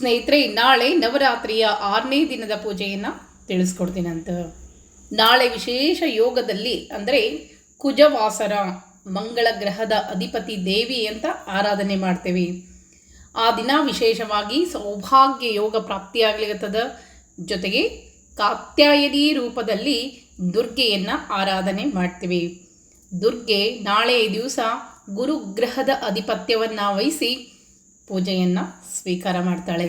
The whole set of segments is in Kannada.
ಸ್ನೇಹಿತರೆ, ನಾಳೆ ನವರಾತ್ರಿಯ ಆರನೇ ದಿನದ ಪೂಜೆಯನ್ನು ತಿಳಿಸ್ಕೊಡ್ತೀನಂತ ನಾಳೆ ವಿಶೇಷ ಯೋಗದಲ್ಲಿ ಅಂದರೆ ಕುಜವಾಸರ, ಮಂಗಳ ಗ್ರಹದ ಅಧಿಪತಿ ದೇವಿ ಅಂತ ಆರಾಧನೆ ಮಾಡ್ತೇವೆ. ಆ ದಿನ ವಿಶೇಷವಾಗಿ ಸೌಭಾಗ್ಯ ಯೋಗ ಪ್ರಾಪ್ತಿಯಾಗಲಿರುತ್ತದೆ ಜೊತೆಗೆ ಕಾತ್ಯಾಯನಿ ರೂಪದಲ್ಲಿ ದುರ್ಗೆಯನ್ನು ಆರಾಧನೆ ಮಾಡ್ತೀವಿ. ದುರ್ಗೆ ನಾಳೆ ದಿವಸ ಗುರುಗ್ರಹದ ಅಧಿಪತ್ಯವನ್ನು ವಹಿಸಿ ಪೂಜೆಯನ್ನು ಸ್ವೀಕಾರ ಮಾಡ್ತಾಳೆ.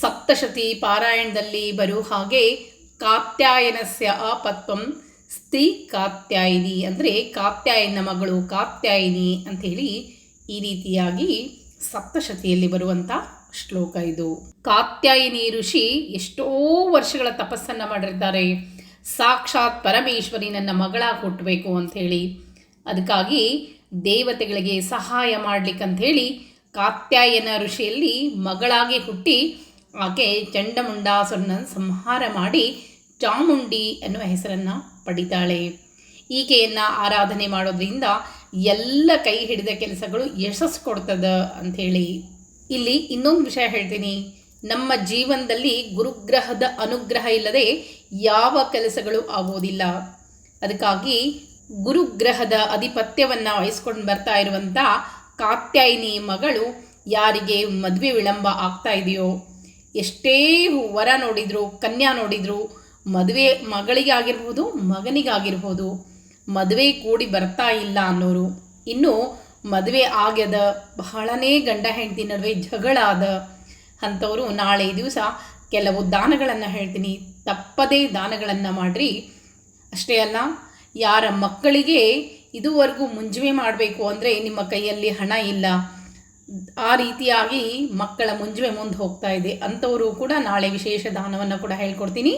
ಸಪ್ತಶತಿ ಪಾರಾಯಣದಲ್ಲಿ ಬರುವ ಹಾಗೆ ಕಾತ್ಯಾಯನಸ್ಯ ಅಪತ್ವಂ ಸ್ತ್ರೀ ಕಾತ್ಯಾಯಿನಿ ಅಂದರೆ ಕಾತ್ಯಾಯನ ಮಗಳು ಕಾತ್ಯಾಯಿನಿ ಅಂಥೇಳಿ ಈ ರೀತಿಯಾಗಿ ಸಪ್ತಶತಿಯಲ್ಲಿ ಬರುವಂಥ ಶ್ಲೋಕ ಇದು. ಕಾತ್ಯಾಯಿನಿ ಋಷಿ ಎಷ್ಟೋ ವರ್ಷಗಳ ತಪಸ್ಸನ್ನು ಮಾಡಿರ್ತಾರೆ. ಸಾಕ್ಷಾತ್ ಪರಮೇಶ್ವರಿ ನನ್ನ ಮಗಳ ಹುಟ್ಟಬೇಕು ಅಂಥೇಳಿ ಅದಕ್ಕಾಗಿ ದೇವತೆಗಳಿಗೆ ಸಹಾಯ ಮಾಡ್ಲಿಕ್ಕಂಥೇಳಿ ಕಾತ್ಯಾಯನ ಋಷಿಯಲ್ಲಿ ಮಗಳಾಗಿ ಹುಟ್ಟಿ ಆಕೆ ಚಂಡಮುಂಡಾಸುರನ ಸಂಹಾರ ಮಾಡಿ ಚಾಮುಂಡಿ ಅನ್ನುವ ಹೆಸರನ್ನು ಪಡಿತಾಳೆ. ಈಕೆಯನ್ನು ಆರಾಧನೆ ಮಾಡೋದ್ರಿಂದ ಎಲ್ಲ ಕೈ ಹಿಡಿದ ಕೆಲಸಗಳು ಯಶಸ್ಸು ಕೊಡ್ತದ ಅಂಥೇಳಿ. ಇಲ್ಲಿ ಇನ್ನೊಂದು ವಿಷಯ ಹೇಳ್ತೀನಿ. ನಮ್ಮ ಜೀವನದಲ್ಲಿ ಗುರುಗ್ರಹದ ಅನುಗ್ರಹ ಇಲ್ಲದೆ ಯಾವ ಕೆಲಸಗಳು ಆಗೋದಿಲ್ಲ ಅದಕ್ಕಾಗಿ ಗುರುಗ್ರಹದ ಅಧಿಪತ್ಯವನ್ನು ವಹಿಸ್ಕೊಂಡು ಬರ್ತಾ ಇರುವಂಥ ಕಾತ್ಯಾಯಿನಿ ಮಗಳು ಯಾರಿಗೆ ಮದುವೆ ವಿಳಂಬ ಆಗ್ತಾ ಇದೆಯೋ? ಎಷ್ಟೇ ವರ ನೋಡಿದ್ರು, ಕನ್ಯಾ ನೋಡಿದ್ರು ಮದುವೆ ಮಗಳಿಗಾಗಿರ್ಬೋದು, ಮಗನಿಗಾಗಿರ್ಬೋದು ಮದುವೆ ಕೂಡಿ ಬರ್ತಾ ಇಲ್ಲ ಅನ್ನೋರು. ಇನ್ನು ಮದುವೆ ಆಗ್ಯದ, ಬಹಳನೇ ಗಂಡ ಹೆಂಡತಿ ನಡುವೆ ಜಗಳ ಆದ ಅಂಥವರು ನಾಳೆ ದಿವಸ ಕೆಲವು ದಾನಗಳನ್ನು ಹೇಳ್ತೀನಿ. ತಪ್ಪದೇ ದಾನಗಳನ್ನು ಮಾಡಿರಿ. ಅಷ್ಟೇ ಅಲ್ಲ, ಯಾರ ಮಕ್ಕಳಿಗೆ ಇದುವರೆಗೂ ಮುಂಜುವೆ ಮಾಡಬೇಕು ಅಂದರೆ ನಿಮ್ಮ ಕೈಯಲ್ಲಿ ಹಣ ಇಲ್ಲ. ಆ ರೀತಿಯಾಗಿ ಮಕ್ಕಳ ಮುಂಜುವೆ ಮುಂದೆ ಹೋಗ್ತಾ ಇದೆ. ಅಂಥವರು ಕೂಡ ನಾಳೆ ವಿಶೇಷ ದಾನವನ್ನು ಕೂಡ ಹೇಳ್ಕೊಡ್ತೀನಿ.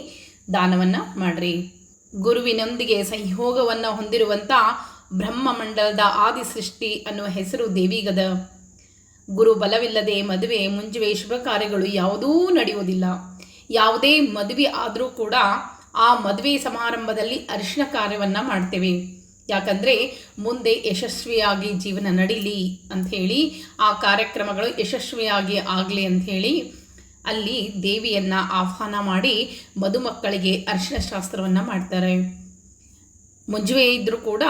ದಾನವನ್ನು ಮಾಡಿರಿ. ಗುರುವಿನೊಂದಿಗೆ ಸಂಯೋಗವನ್ನು ಹೊಂದಿರುವಂಥ ಬ್ರಹ್ಮಮಂಡಲದ ಆದಿ ಸೃಷ್ಟಿ ಅನ್ನುವ ಹೆಸರು ದೇವಿಗದ. ಗುರು ಬಲವಿಲ್ಲದೆ ಮದುವೆ, ಮುಂಜುವೆ ಶುಭ ಕಾರ್ಯಗಳು ಯಾವುದೂ ನಡೆಯುವುದಿಲ್ಲ. ಯಾವುದೇ ಮದುವೆ ಆದರೂ ಕೂಡ ಆ ಮದುವೆ ಸಮಾರಂಭದಲ್ಲಿ ಅರಿಶಿನ ಕಾರ್ಯವನ್ನು ಮಾಡ್ತೇವೆ. ಯಾಕಂದರೆ ಮುಂದೆ ಯಶಸ್ವಿಯಾಗಿ ಜೀವನ ನಡೀಲಿ ಅಂಥೇಳಿ ಆ ಕಾರ್ಯಕ್ರಮಗಳು ಯಶಸ್ವಿಯಾಗಿ ಆಗಲಿ ಅಂಥೇಳಿ ಅಲ್ಲಿ ದೇವಿಯನ್ನು ಆಹ್ವಾನ ಮಾಡಿ ಮದುಮಕ್ಕಳಿಗೆ ಅರಿಶಿನ ಶಾಸ್ತ್ರವನ್ನು ಮಾಡ್ತಾರೆ. ಮುಂಜುವೆ ಇದ್ದರೂ ಕೂಡ,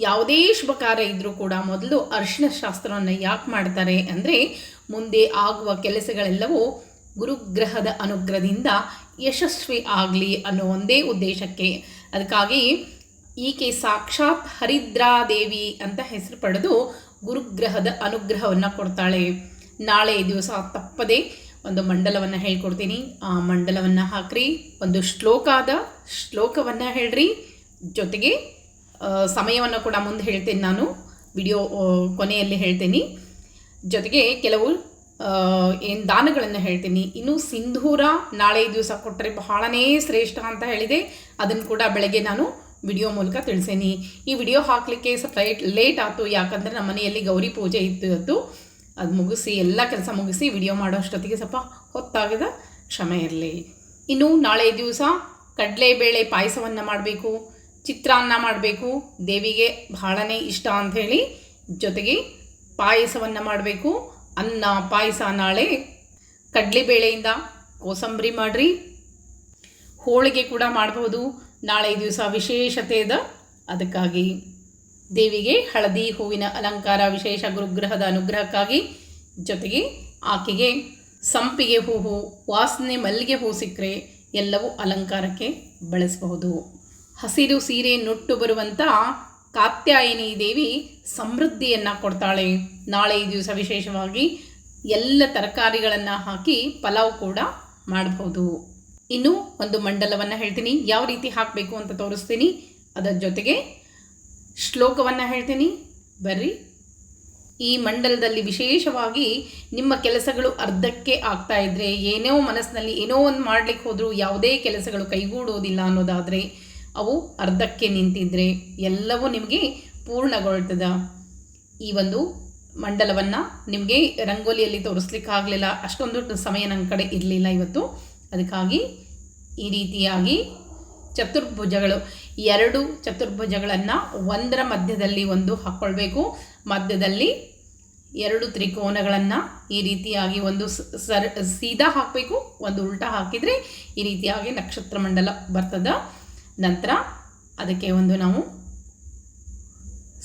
ಯಾವುದೇ ಶುಭ ಕಾರ್ಯ ಇದ್ದರೂ ಕೂಡ ಮೊದಲು ಅರಿಶಿನ ಶಾಸ್ತ್ರವನ್ನು ಯಾಕೆ ಮಾಡ್ತಾರೆ ಅಂದರೆ, ಮುಂದೆ ಆಗುವ ಕೆಲಸಗಳೆಲ್ಲವೂ ಗುರುಗ್ರಹದ ಅನುಗ್ರಹದಿಂದ ಯಶಸ್ವಿ ಆಗಲಿ ಅನ್ನೋ ಒಂದೇ ಉದ್ದೇಶಕ್ಕೆ. ಅದಕ್ಕಾಗಿ ಈಕೆ ಸಾಕ್ಷಾತ್ ಹರಿದ್ರಾದೇವಿ ಅಂತ ಹೆಸರು ಪಡೆದು ಗುರುಗ್ರಹದ ಅನುಗ್ರಹವನ್ನು ಕೊಡ್ತಾಳೆ. ನಾಳೆ ದಿವಸ ತಪ್ಪದೆ ಒಂದು ಮಂಡಲವನ್ನು ಹೇಳ್ಕೊಡ್ತೀನಿ. ಆ ಮಂಡಲವನ್ನು ಹಾಕ್ರಿ. ಒಂದು ಶ್ಲೋಕಾದ ಶ್ಲೋಕವನ್ನು ಹೇಳ್ರಿ. ಜೊತೆಗೆ ಸಮಯವನ್ನು ಕೂಡ ಮುಂದೆ ಹೇಳ್ತೇನೆ ನಾನು. ವಿಡಿಯೋ ಕೊನೆಯಲ್ಲಿ ಹೇಳ್ತೀನಿ. ಜೊತೆಗೆ ಕೆಲವು ಏನು ದಾನಗಳನ್ನು ಹೇಳ್ತೀನಿ. ಇನ್ನು ಸಿಂಧೂರ ನಾಳೆ ದಿವಸ ಕೊಟ್ಟರೆ ಬಹಳನೇ ಶ್ರೇಷ್ಠ ಅಂತ ಹೇಳಿದೆ. ಅದನ್ನು ಕೂಡ ಬೆಳಗ್ಗೆ ನಾನು ವಿಡಿಯೋ ಮೂಲಕ ತಿಳಿಸೇನಿ. ಈ ವಿಡಿಯೋ ಹಾಕಲಿಕ್ಕೆ ಸ್ವಲ್ಪ ಲೇಟ್ ಆಯಿತು ಯಾಕಂದರೆ ನಮ್ಮ ಮನೆಯಲ್ಲಿ ಗೌರಿ ಪೂಜೆ ಇತ್ತು ಅದು ಮುಗಿಸಿ, ಎಲ್ಲ ಕೆಲಸ ಮುಗಿಸಿ ವಿಡಿಯೋ ಮಾಡೋ ಅಷ್ಟೊತ್ತಿಗೆ ಸ್ವಲ್ಪ ಹೊತ್ತಾಗದ ಕ್ಷಮೆ ಇರಲಿ. ಇನ್ನು ನಾಳೆ ದಿವಸ ಕಡಲೆಬೇಳೆ ಪಾಯಸವನ್ನು ಮಾಡಬೇಕು, ಚಿತ್ರಾನ್ನ ಮಾಡಬೇಕು. ದೇವಿಗೆ ಬಹಳನೇ ಇಷ್ಟ ಅಂಥೇಳಿ ಜೊತೆಗೆ ಪಾಯಸವನ್ನು ಮಾಡಬೇಕು. ಅನ್ನ, ಪಾಯಸ ನಾಳೆ ಕಡಲೆಬೇಳೆಯಿಂದ ಕೋಸಂಬರಿ ಮಾಡಿರಿ. ಹೋಳಿಗೆ ಕೂಡ ಮಾಡಬಹುದು ನಾಳೆ ದಿವಸ ವಿಶೇಷತೆ ಇದೆ ಅದಕ್ಕಾಗಿ ದೇವಿಗೆ ಹಳದಿ ಹೂವಿನ ಅಲಂಕಾರ ವಿಶೇಷ ಗುರುಗ್ರಹದ ಅನುಗ್ರಹಕ್ಕಾಗಿ ಜೊತೆಗೆ ಆಕೆಗೆ ಸಂಪಿಗೆ ಹೂವು ವಾಸನೆ ಮಲ್ಲಿಗೆ ಹೂ ಸಿಕ್ಕರೆ ಎಲ್ಲವೂ ಅಲಂಕಾರಕ್ಕೆ ಬಳಸಬಹುದು. ಹಸಿರು ಸೀರೆ ನುಟ್ಟು ಬರುವಂಥ ಕಾತ್ಯಾಯಿನಿ ದೇವಿ ಸಮೃದ್ಧಿಯನ್ನು ಕೊಡ್ತಾಳೆ. ನಾಳೆ ಈ ದಿವಸ ವಿಶೇಷವಾಗಿ ಎಲ್ಲ ತರಕಾರಿಗಳನ್ನು ಹಾಕಿ ಪಲಾವ್ ಕೂಡ ಮಾಡಬಹುದು. ಇನ್ನು ಒಂದು ಮಂಡಲವನ್ನು ಹೇಳ್ತೀನಿ. ಯಾವ ರೀತಿ ಹಾಕಬೇಕು ಅಂತ ತೋರಿಸ್ತೀನಿ. ಅದರ ಜೊತೆಗೆ ಶ್ಲೋಕವನ್ನು ಹೇಳ್ತೀನಿ. ಬರ್ರಿ. ಈ ಮಂಡಲದಲ್ಲಿ ವಿಶೇಷವಾಗಿ ನಿಮ್ಮ ಕೆಲಸಗಳು ಅರ್ಧಕ್ಕೆ ಆಗ್ತಾ ಇದ್ದರೆ ಏನೋ ಮನಸ್ಸಿನಲ್ಲಿ ಏನೋ ಒಂದು ಮಾಡಲಿಕ್ಕೆ ಹೋದರೂ ಯಾವುದೇ ಕೆಲಸಗಳು ಕೈಗೂಡುವುದಿಲ್ಲ ಅನ್ನೋದಾದರೆ, ಅವು ಅರ್ಧಕ್ಕೆ ನಿಂತಿದ್ರೆ ಎಲ್ಲವೂ ನಿಮಗೆ ಪೂರ್ಣಗೊಳ್ತದ. ಈ ಒಂದು ಮಂಡಲವನ್ನು ನಿಮಗೆ ರಂಗೋಲಿಯಲ್ಲಿ ತೋರಿಸ್ಲಿಕ್ಕೆ ಆಗಲಿಲ್ಲ ಅಷ್ಟೊಂದು ಸಮಯ ನನ್ನ ಕಡೆ ಇರಲಿಲ್ಲ ಇವತ್ತು. ಅದಕ್ಕಾಗಿ ಈ ರೀತಿಯಾಗಿ ಚತುರ್ಭುಜಗಳು ಎರಡು ಚತುರ್ಭುಜಗಳನ್ನು ಒಂದರ ಮಧ್ಯದಲ್ಲಿ ಒಂದು ಹಾಕ್ಕೊಳ್ಬೇಕು ಮಧ್ಯದಲ್ಲಿ ಎರಡು ತ್ರಿಕೋನಗಳನ್ನು ಈ ರೀತಿಯಾಗಿ ಒಂದು ಸರ್, ಸೀದಾ ಹಾಕಬೇಕು, ಒಂದು ಉಲ್ಟಾ ಹಾಕಿದರೆ ಈ ರೀತಿಯಾಗಿ ನಕ್ಷತ್ರ ಮಂಡಲ ಬರ್ತದೆ. ನಂತರ ಅದಕ್ಕೆ ಒಂದು ನಾವು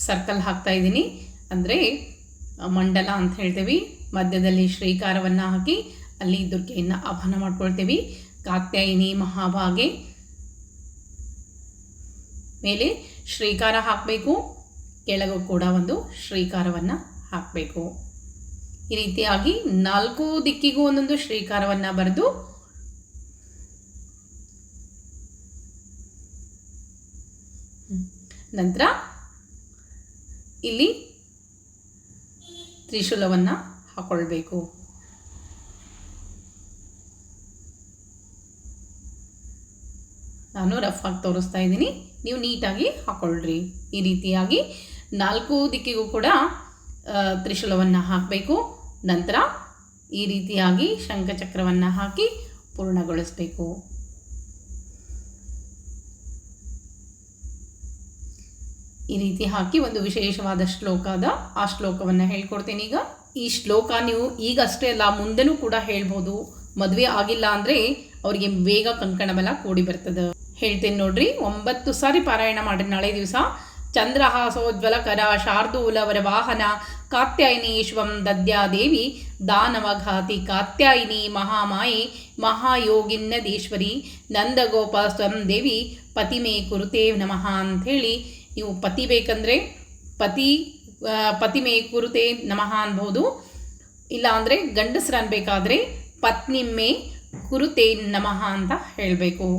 ಸರ್ಕಲ್ ಹಾಕ್ತಾ ಇದ್ದೀನಿ. ಅಂದರೆ ಮಂಡಲ ಅಂತ ಹೇಳ್ತೀವಿ. ಮಧ್ಯದಲ್ಲಿ ಶ್ರೀಕಾರವನ್ನು ಹಾಕಿ ಅಲ್ಲಿ ದುರ್ಗೆಯನ್ನು ಆಹ್ವಾನ ಮಾಡ್ಕೊಳ್ತೇವೆ. ಕಾತ್ಯಾಯಿನಿ ಮಹಾಭಾಗೆ. ಮೇಲೆ ಶ್ರೀಕಾರ ಹಾಕಬೇಕು. ಕೆಳಗೂ ಕೂಡ ಒಂದು ಶ್ರೀಕಾರವನ್ನು ಹಾಕಬೇಕು. ಈ ರೀತಿಯಾಗಿ ನಾಲ್ಕು ದಿಕ್ಕಿಗೂ ಒಂದೊಂದು ಶ್ರೀಕಾರವನ್ನು ಬರೆದು ನಂತರ ಇಲ್ಲಿ ತ್ರಿಶೂಲವನ್ನು ಹಾಕೊಳ್ಬೇಕು. ನಾನು ರಫ್ ಆಗಿ ತೋರಿಸ್ತಾ ಇದ್ದೀನಿ. ನೀವು ನೀಟಾಗಿ ಹಾಕೊಳ್ರಿ. ಈ ರೀತಿಯಾಗಿ ನಾಲ್ಕು ದಿಕ್ಕಿಗೂ ಕೂಡ ತ್ರಿಶೂಲವನ್ನು ಹಾಕಬೇಕು. ನಂತರ ಈ ರೀತಿಯಾಗಿ ಶಂಖಚಕ್ರವನ್ನು ಹಾಕಿ ಪೂರ್ಣಗೊಳಿಸಬೇಕು. ಈ ರೀತಿ ಹಾಕಿ ಒಂದು ವಿಶೇಷವಾದ ಶ್ಲೋಕದ ಆ ಶ್ಲೋಕವನ್ನು ಹೇಳ್ಕೊಡ್ತೀನಿ ಈಗ. ಈ ಶ್ಲೋಕ ನೀವು ಈಗ ಅಷ್ಟೇ ಅಲ್ಲ, ಮುಂದೆನೂ ಕೂಡ ಹೇಳ್ಬೋದು. ಮದುವೆ ಆಗಿಲ್ಲ ಅಂದರೆ ಅವರಿಗೆ ಬೇಗ ಕಂಕಣ ಬಲ ಕೂಡಿ ಬರ್ತದೆ. ಹೇಳ್ತೀನಿ ನೋಡ್ರಿ. ಒಂಬತ್ತು ಸಾರಿ ಪಾರಾಯಣ ಮಾಡ್ರಿ. ನಾಳೆ ದಿವಸ ಚಂದ್ರಹಾಸೋಜ್ವಲಕರ ಶಾರ್ದೂಲವರ ವಾಹನ ಕಾತ್ಯಾಯಿನಿ ಶಿವಂ ದದ್ಯಾದೇವಿ ದಾನವಘಾತಿ ಕಾತ್ಯಾಯಿನಿ ಮಹಾಮಾಯಿ ಮಹಾಯೋಗಿನ್ನದೀಶ್ವರಿ ನಂದಗೋಪ ಸ್ವಂ ದೇವಿ ಪತಿಮೇ ಕುರುತೇ ನಮಃ ಅಂಥೇಳಿ ನೀವು ಪತಿ ಬೇಕಂದರೆ ಪತಿ ಪತಿಮೇ ಕುರುತೆ ನಮಃ ಅನ್ಬೋದು. ಇಲ್ಲಾಂದರೆ ಅಂದರೆ ಅನ್ಬೇಕಾದ್ರೆ ಪತ್ನಿಮ್ಮೆ ಕುರುತೆ ನಮಃ ಅಂತ ಹೇಳಬೇಕು.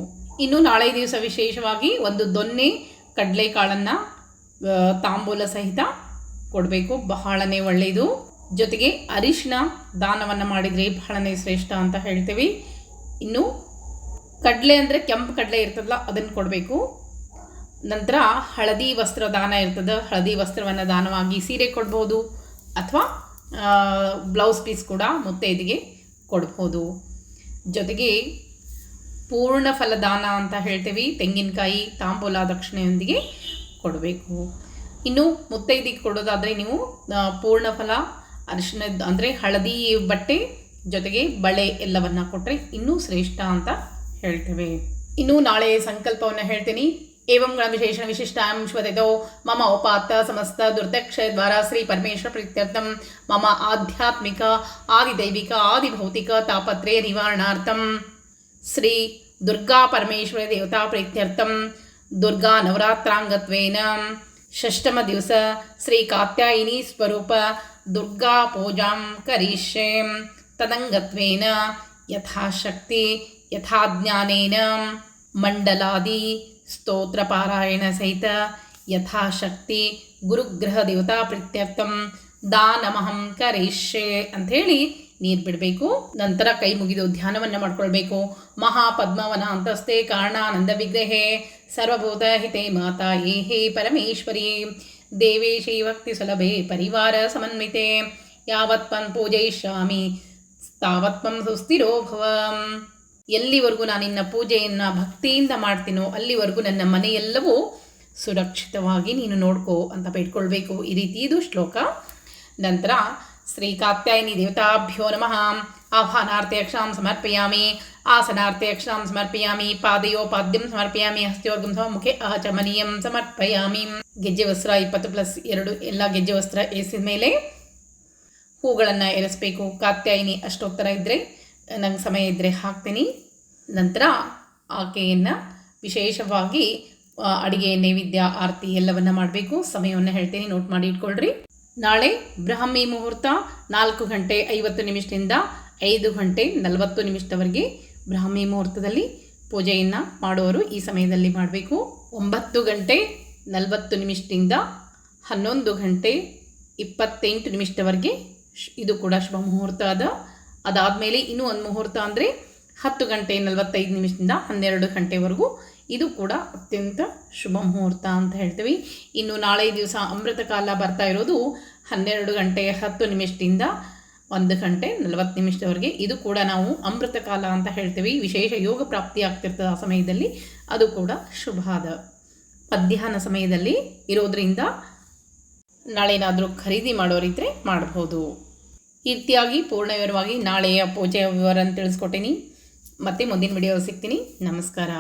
ಇನ್ನು ನಾಳೆ ದಿವಸ ವಿಶೇಷವಾಗಿ ಒಂದು ದೊನ್ನೆ ಕಡಲೆಕಾಳನ್ನು ತಾಂಬೂಲ ಸಹಿತ ಕೊಡಬೇಕು. ಬಹಳನೇ ಒಳ್ಳೆಯದು. ಜೊತೆಗೆ ಅರಿಶಿನ ದಾನವನ್ನು ಮಾಡಿದರೆ ಬಹಳನೇ ಶ್ರೇಷ್ಠ ಅಂತ ಹೇಳ್ತೀವಿ. ಇನ್ನು ಕಡಲೆ ಅಂದರೆ ಕೆಂಪು ಕಡಲೆ ಇರ್ತದಲ್ಲ, ಅದನ್ನು ಕೊಡಬೇಕು. ನಂತರ ಹಳದಿ ವಸ್ತ್ರ ದಾನ ಇರ್ತದೆ, ಹಳದಿ ವಸ್ತ್ರವನ್ನು ದಾನವಾಗಿ ಸೀರೆ ಕೊಡ್ಬೋದು. ಅಥವಾ ಬ್ಲೌಸ್ ಪೀಸ್ ಕೂಡ ಮುತ್ತೈದಿಗೆ ಕೊಡ್ಬೋದು. ಜೊತೆಗೆ ಪೂರ್ಣ ಫಲದಾನ ಅಂತ ಹೇಳ್ತೀವಿ. ತೆಂಗಿನಕಾಯಿ, ತಾಂಬೂಲ, ದಕ್ಷಿಣೆಯೊಂದಿಗೆ ಕೊಡಬೇಕು. ಇನ್ನು ಮುತ್ತೈದಿಗೆ ಕೊಡೋದಾದರೆ ನೀವು ಪೂರ್ಣ ಫಲ ಅರಿಶಿನದ ಅಂದರೆ ಹಳದಿ ಬಟ್ಟೆ ಜೊತೆಗೆ ಬಳೆ ಎಲ್ಲವನ್ನು ಕೊಟ್ಟರೆ ಇನ್ನೂ ಶ್ರೇಷ್ಠ ಅಂತ ಹೇಳ್ತೇವೆ. ಇನ್ನು ನಾಳೆ ಸಂಕಲ್ಪವನ್ನು ಹೇಳ್ತೀನಿ. ಏವಂ ಗಣ ವಿಶಿಷ್ಟ ಅಂಶವತೆದೋ ಮಮ ಉಪಾತ್ತ ಸಮಸ್ತ ದುರ್ದಕ್ಷಯ ದ್ವಾರ ಶ್ರೀ ಪರಮೇಶ್ವರ ಪ್ರೀತ್ಯರ್ಥಂ. ಮಮ ಆಧ್ಯಾತ್ಮಿಕ, ಆದಿದೈವಿಕ, ಆದಿಭೌತಿಕ ತಾಪತ್ರಯ ನಿವಾರಣಾರ್ಥಂ. ಶ್ರೀ ದುರ್ಗಾ ಪರಮೇಶ್ವರ ದೇವತಾ ಪ್ರೀತ್ಯರ್ಥಂ ದುರ್ಗಾ ನವರಾತ್ರಾಂಗತ್ವೇನ ಷಷ್ಟಮ ದಿವಸ ಶ್ರೀ ಕಾತ್ಯಾಯಿನಿ ಸ್ವರೂಪ ದುರ್ಗಾ ಪೂಜಾಂ ಕರಿಷ್ಯೆ ತದಂಗತ್ವೇನ ಯಥಾಶಕ್ತಿ ಯಥಾಜ್ಞಾನೇನ ಮಂಡಲಾದಿ ಸ್ತೋತ್ರ ಪಾರಾಯಣ ಸಹಿತ ಯಥಾಶಕ್ತಿ ಗುರುಗ್ರಹ ದೇವತಾ ಪ್ರೀತ್ಯರ್ಥಂ ದಾನಮಹಂ ಕರಿಷ್ಯೆ ಅಂಥೇಳಿ ನೀರು ಬಿಡಬೇಕು. ನಂತರ ಕೈ ಮುಗಿದು ಧ್ಯಾನವನ್ನು ಮಾಡ್ಕೊಳ್ಬೇಕು. ಮಹಾಪದ್ಮವನ ಅಂತಸ್ತೆ ಕಾರಣಾನಂದ ವಿಗ್ರಹೇ. ಸರ್ವಭೂತ ಹಿತೆ ಮಾತಾ ಹೇ ಹೇ ಪರಮೇಶ್ವರಿ. ದೇವೇಶಿ ಭಕ್ತಿ ಸುಲಭೆ, ಪರಿವಾರ ಸಮನ್ವಿತೆ. ಯಾವತ್ಪನ್ ಪೂಜಯಿಷ್ಯಾಮಿ ತಾವತ್ಪಂ ಸುಸ್ಥಿರೋ ಭವ. ಎಲ್ಲಿವರೆಗೂ ನಾನು ನಿನ್ನ ಪೂಜೆಯನ್ನು ಭಕ್ತಿಯಿಂದ ಮಾಡ್ತೀನೋ, ಅಲ್ಲಿವರೆಗೂ ನನ್ನ ಮನೆಯೆಲ್ಲವೂ ಸುರಕ್ಷಿತವಾಗಿ ನೀನು ನೋಡ್ಕೋ ಅಂತ ಬೇಡ್ಕೊಳ್ಬೇಕು. ಈ ರೀತಿ ಇದು ಶ್ಲೋಕ. ನಂತರ ಶ್ರೀ ಕಾತ್ಯಾಯಿನಿ ದೇವತಾಭ್ಯೋ ನಮಃ ಅಕ್ಷಾಂ ಸಮರ್ಪಯಾಮಿ ಅಕ್ಷಾಂ ಸಮರ್ಪಯಾಮಿ ಹಸ್ತ್ಯೋರ್ಗಂ ಸಮ ಮುಖೆ ಆಚಮನೀಯಂ ಸಮರ್ಪಯಾಮಿ ಗೆಜ್ಜೆ ವಸ್ತ್ರ ಇಪ್ಪತ್ತು ಪ್ಲಸ್ ಎರಡು ಎಲ್ಲ ಗೆಜ್ಜೆ ವಸ್ತ್ರ ಎಸಿದ ಮೇಲೆ ಹೂಗಳನ್ನು ಏರಿಸಬೇಕು ಕಾತ್ಯಾಯಿನಿ ಅಷ್ಟೋತ್ತರ ಇದ್ದರೆ ನಂಗೆ ಸಮಯ ಇದ್ದರೆ ಹಾಕ್ತೀನಿ. ನಂತರ ಆಕೆಯನ್ನು ವಿಶೇಷವಾಗಿ ಅಡಿಗೆ, ನೈವೇದ್ಯ, ಆರತಿ ಎಲ್ಲವನ್ನು ಮಾಡಬೇಕು. ಸಮಯವನ್ನು ಹೇಳ್ತೀನಿ. ನೋಟ್ ಮಾಡಿ ಇಟ್ಕೊಳ್ರಿ. ನಾಳೆ ಬ್ರಾಹ್ಮಿ ಮುಹೂರ್ತ ನಾಲ್ಕು ಗಂಟೆ ಐವತ್ತು ನಿಮಿಷದಿಂದ ಐದು ಗಂಟೆ ನಲವತ್ತು ನಿಮಿಷದವರೆಗೆ ಬ್ರಾಹ್ಮಿ ಮುಹೂರ್ತದಲ್ಲಿ ಪೂಜೆಯನ್ನು ಮಾಡುವವರು ಈ ಸಮಯದಲ್ಲಿ ಮಾಡಬೇಕು. ಒಂಬತ್ತು ಗಂಟೆ ನಲವತ್ತು ನಿಮಿಷದಿಂದ ಹನ್ನೊಂದು ಗಂಟೆ ಇಪ್ಪತ್ತೆಂಟು ನಿಮಿಷದವರೆಗೆ ಇದು ಕೂಡ ಶುಭ ಮುಹೂರ್ತ ಅದ. ಅದಾದಮೇಲೆ ಇನ್ನೂ ಒಂದು ಮುಹೂರ್ತ ಅಂದರೆ ಹತ್ತು ಗಂಟೆ ನಲವತ್ತೈದು ನಿಮಿಷದಿಂದ ಹನ್ನೆರಡು ಗಂಟೆವರೆಗೂ ಇದು ಕೂಡ ಅತ್ಯಂತ ಶುಭ ಮುಹೂರ್ತ ಅಂತ ಹೇಳ್ತೀವಿ. ಇನ್ನು ನಾಳೆ ದಿವಸ ಅಮೃತ ಕಾಲ ಬರ್ತಾ ಇರೋದು ಹನ್ನೆರಡು ಗಂಟೆ ಹತ್ತು ನಿಮಿಷದಿಂದ ಒಂದು ಗಂಟೆ ನಲವತ್ತು ನಿಮಿಷದವರೆಗೆ. ಇದು ಕೂಡ ನಾವು ಅಮೃತ ಕಾಲ ಅಂತ ಹೇಳ್ತೀವಿ. ವಿಶೇಷ ಯೋಗ ಪ್ರಾಪ್ತಿ ಆಗ್ತಿರ್ತದೆ ಆ ಸಮಯದಲ್ಲಿ. ಅದು ಕೂಡ ಶುಭ ಅದ ಮಧ್ಯಾಹ್ನ ಸಮಯದಲ್ಲಿ ಇರೋದ್ರಿಂದ ನಾಳೆ ಏನಾದರೂ ಖರೀದಿ ಮಾಡೋರಿದ್ದರೆ ಮಾಡ್ಬೋದು. ಈ ರೀತಿಯಾಗಿ ಪೂರ್ಣ ವಿವರವಾಗಿ ನಾಳೆಯ ಪೂಜೆಯ ವಿವರ ತಿಳಿಸ್ಕೊಟ್ಟೀನಿ. ಮತ್ತೆ ಮುಂದಿನ ವಿಡಿಯೋ ಸಿಗ್ತೀನಿ. ನಮಸ್ಕಾರ.